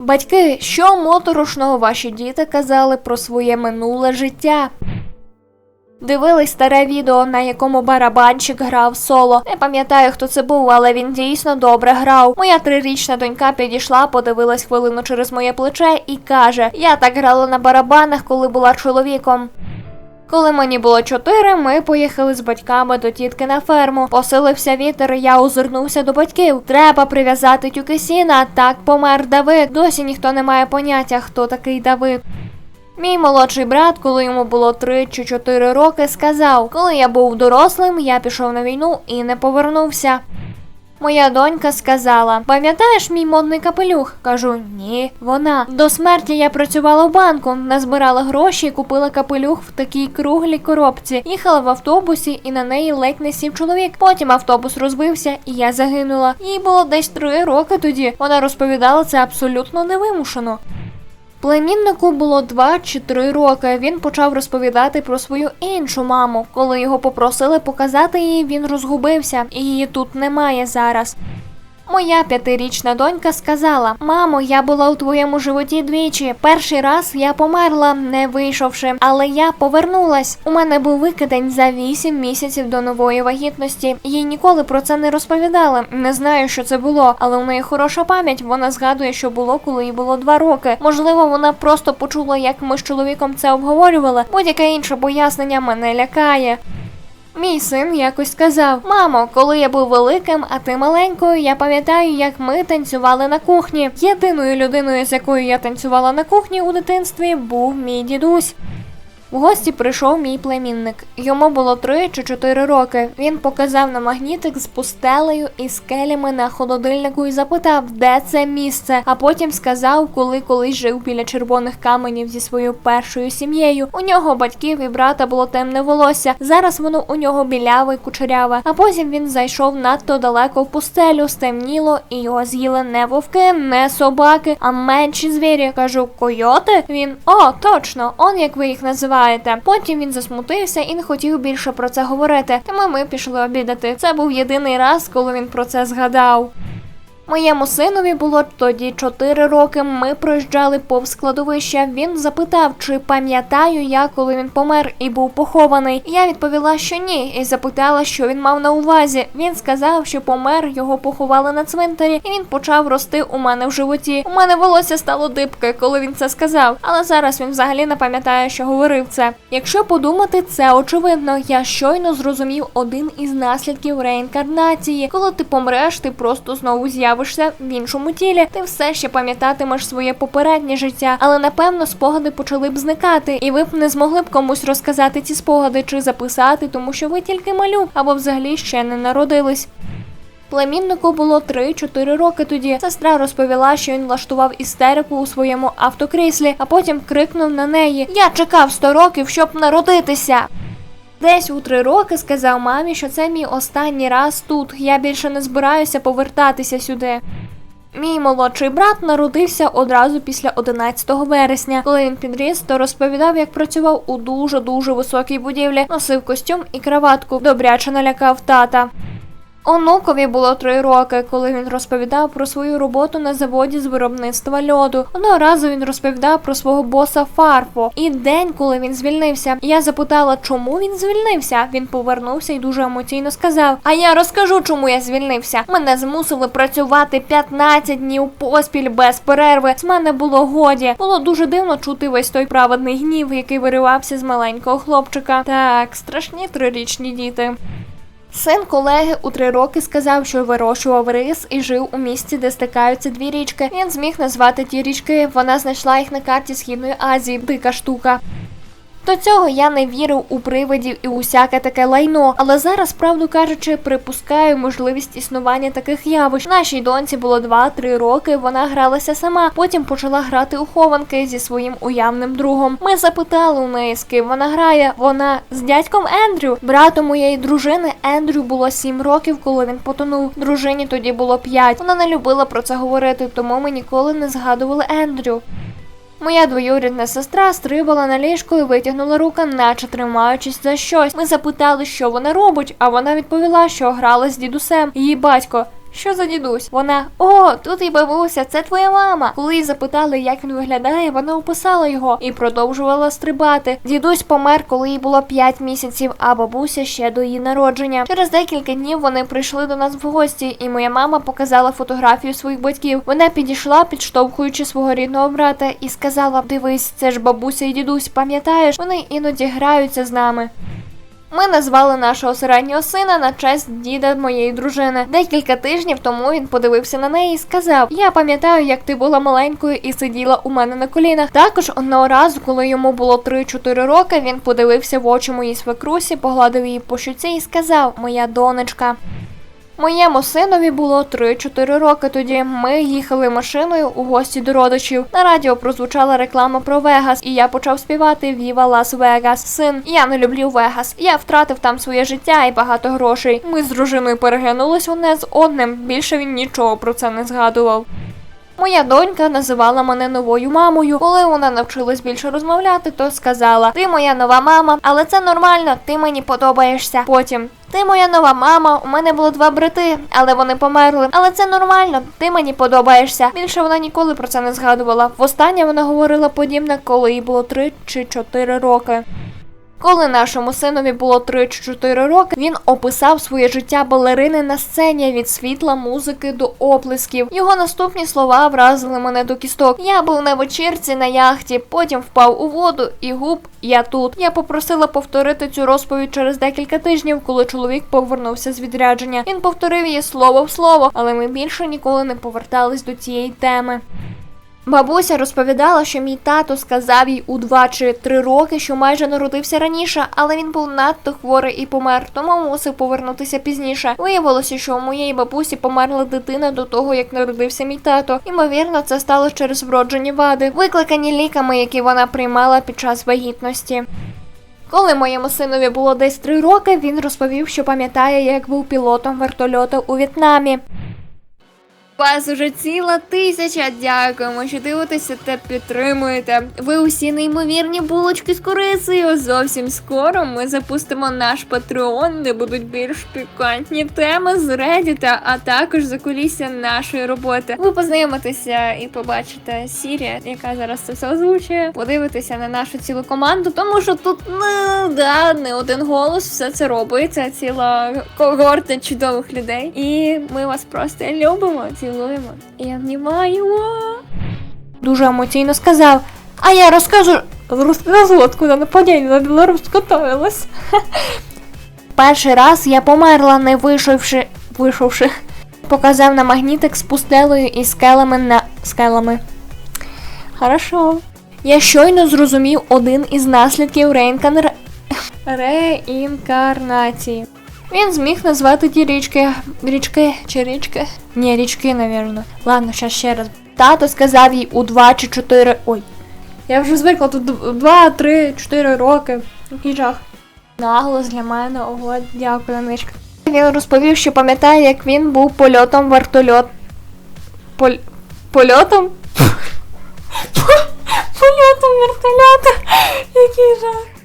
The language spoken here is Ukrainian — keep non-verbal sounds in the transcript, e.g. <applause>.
Батьки, що моторошного ваші діти казали про своє минуле життя? Дивились старе відео, на якому барабанщик грав соло. Не пам'ятаю, хто це був, але він дійсно добре грав. Моя трирічна донька підійшла, подивилась хвилину через моє плече і каже: Я так грала на барабанах, коли була чоловіком. Коли мені було чотири, ми поїхали з батьками до тітки на ферму. Посилився вітер, я озирнувся до батьків. Треба прив'язати тюки сіна. Так помер Давид. Досі ніхто не має поняття, хто такий Давид. Мій молодший брат, коли йому було 3 чи 4 роки, сказав: Коли я був дорослим, я пішов на війну і не повернувся. Моя донька сказала: Пам'ятаєш мій модний капелюх? Кажу, ні, вона. До смерті я працювала в банку, назбирала гроші і купила капелюх в такій круглій коробці. Їхала в автобусі і на неї ледь не сів чоловік. Потім автобус розбився, і я загинула. Їй було десь три роки тоді. Вона розповідала це абсолютно невимушено. Племіннику було два чи три роки. Він почав розповідати про свою іншу маму. Коли його попросили показати її, він розгубився, її тут немає зараз. Моя п'ятирічна донька сказала: Мамо, я була у твоєму животі двічі. Перший раз я померла, не вийшовши, але я повернулась. У мене був викидень за вісім місяців до нової вагітності. Їй ніколи про це не розповідали. Не знаю, що це було, але у неї хороша пам'ять. Вона згадує, що було, коли їй було два роки. Можливо, вона просто почула, як ми з чоловіком це обговорювали. Будь-яке інше пояснення мене лякає. Мій син якось сказав: Мамо, коли я був великим, а ти маленькою, я пам'ятаю, як ми танцювали на кухні. Єдиною людиною, з якою я танцювала на кухні у дитинстві, був мій дідусь. В гості прийшов мій племінник. Йому було три чи чотири роки. Він показав на магнітик з пустелею і скелями на холодильнику і запитав, де це місце. А потім сказав, коли колись жив біля червоних каменів зі своєю першою сім'єю. У нього батьків і брата було темне волосся. Зараз воно у нього біляве й кучеряве. А потім він зайшов надто далеко в пустелю, стемніло, і його з'їли не вовки, не собаки, а менші звірі. Кажу, койоти? Він о, точно, он як ви їх називаєте. Потім він засмутився і не хотів більше про це говорити. Тому ми пішли обідати. Це був єдиний раз, коли він про це згадав. Моєму синові було тоді 4 роки. Ми проїжджали повз складовище. Він запитав, чи пам'ятаю я, коли він помер і був похований. Я відповіла, що ні, і запитала, що він мав на увазі. Він сказав, що помер, його поховали на цвинтарі, і він почав рости у мене в животі. У мене волосся стало дибке, коли він це сказав. Але зараз він взагалі не пам'ятає, що говорив це. Якщо подумати, це очевидно. Я щойно зрозумів один із наслідків реінкарнації. Коли ти помреш, ти просто знову з'явишся в іншому тілі. Ти все ще пам'ятатимеш своє попереднє життя, але напевно спогади почали б зникати, і ви б не змогли б комусь розказати ці спогади чи записати, тому що ви тільки малюк або взагалі ще не народились. Племіннику було 3-4 роки тоді. Сестра розповіла, що він влаштував істерику у своєму автокріслі, а потім крикнув на неї: Я чекав 100 років, щоб народитися. Десь у три роки сказав мамі, що це мій останній раз тут. Я більше не збираюся повертатися сюди. Мій молодший брат народився одразу після 11 вересня. Коли він підріс, то розповідав, як працював у дуже дуже високій будівлі, носив костюм і краватку, добряче налякав тата. Онукові було три роки, коли він розповідав про свою роботу на заводі з виробництва льоду. Одного разу він розповідав про свого боса Фарфо і день, коли він звільнився. Я запитала, чому він звільнився. Він повернувся і дуже емоційно сказав: А я розкажу, чому я звільнився. Мене змусили працювати 15 днів поспіль без перерви. З мене було годі. Було дуже дивно чути весь той праведний гнів, який виривався з маленького хлопчика. Так, страшні трирічні діти. Син колеги у три роки сказав, що вирощував рис і жив у місті, де стикаються дві річки. Він зміг назвати ті річки. Вона знайшла їх на карті Східної Азії. Дика штука. До цього я не вірив у привидів і усяке таке лайно, але зараз, правду кажучи, припускаю можливість існування таких явищ. Нашій доньці було 2-3 роки. Вона гралася сама, потім почала грати у хованки зі своїм уявним другом. Ми запитали у неї, з ким вона грає. Вона з дядьком Ендрю, братом моєї дружини. Ендрю було 7 років, коли він потонув. Дружині тоді було 5. Вона не любила про це говорити, тому ми ніколи не згадували Ендрю. Моя двоюрідна сестра стрибала на ліжку і витягнула рука, наче тримаючись за щось. Ми запитали, що вона робить, а вона відповіла, що грала з дідусем. Її батько. Що за дідусь? Вона О, тут і бабуся, це твоя мама. Коли її запитали, як він виглядає, вона описала його і продовжувала стрибати. Дідусь помер, коли їй було 5 місяців, а бабуся ще до її народження. Через декілька днів вони прийшли до нас в гості, і моя мама показала фотографію своїх батьків. Вона підійшла, підштовхуючи свого рідного брата, і сказала: Дивись, це ж бабуся і дідусь, пам'ятаєш? Вони іноді граються з нами. Ми назвали нашого середнього сина на честь діда моєї дружини. Декілька тижнів тому він подивився на неї і сказав: Я пам'ятаю, як ти була маленькою і сиділа у мене на колінах. Також одного разу, коли йому було 3-4 роки, він подивився в очі моїй свекрусі, погладив її по щуці і сказав: Моя донечка. Моєму синові було 3-4 роки тоді. Ми їхали машиною у гості до родичів. На радіо прозвучала реклама про Вегас, і я почав співати Віва Лас Вегас. Син, я не люблю Вегас. Я втратив там своє життя і багато грошей. Ми з дружиною переглянулись одне з одним. Більше він нічого про це не згадував. Моя донька називала мене новою мамою. Коли вона навчилась більше розмовляти, то сказала: Ти моя нова мама, але це нормально, ти мені подобаєшся. Потім ти моя нова мама. У мене було два брати, але вони померли. Але це нормально, ти мені подобаєшся. Більше вона ніколи про це не згадувала. Востаннє вона говорила подібне, коли їй було три чи чотири роки. Коли нашому синові було 3 чи 4 роки, він описав своє життя балерини на сцені від світла, музики до оплесків. Його наступні слова вразили мене до кісток. Я був на вечірці на яхті, потім впав у воду і губ. Я тут. Я попросила повторити цю розповідь через декілька тижнів, коли чоловік повернувся з відрядження. Він повторив її слово в слово, але ми більше ніколи не повертались до цієї теми. Бабуся розповідала, що мій тато сказав їй у два чи три роки, що майже народився раніше, але він був надто хворий і помер, тому мусив повернутися пізніше. Виявилося, що у моєї бабусі померла дитина до того, як народився мій тато. Ймовірно, це сталося через вроджені вади, викликані ліками, які вона приймала під час вагітності. Коли моєму синові було десь три роки, він розповів, що пам'ятає, як був пілотом вертольота у В'єтнамі. Вас уже ціла тисяча. Дякуємо, що дивитеся та підтримуєте. Ви усі неймовірні булочки з корицею. Зовсім скоро ми запустимо наш патреон, де будуть більш пікантні теми з Reddit, а також закулісся нашої роботи. Ви познайомитеся і побачите Сірія, яка зараз це все озвучує. Подивитеся на нашу цілу команду, тому що тут ну, да, не один голос, все це робиться. Ціла когорта чудових людей. І ми вас просто любимо, цілуємо і обнімаємо. Дуже емоційно сказав. А я розкажу розкажу, откуда нападіння на Білорусь готовилась. <laughs> Перший раз я померла, не вийшовши, вийшовши. Показав на магнітик з пустелею і скелами на скелами. Хорошо. Я щойно зрозумів один із наслідків реінкар... <laughs> реінкарнації. Він зміг назвати ті річки. Річки чи річки? Ні, річки, навірно. Ладно, щас ще раз. Тато сказав їй у 2 чи 4. Ой. Я вже звикла тут 2, 3, 4 роки. Який жах. Наголос для мене, ого, дякую, Ничка. Він розповів, що пам'ятає, як він був польотом вертольот. Поль... Польотом? <laughs> Польотом вертольота. Який жах.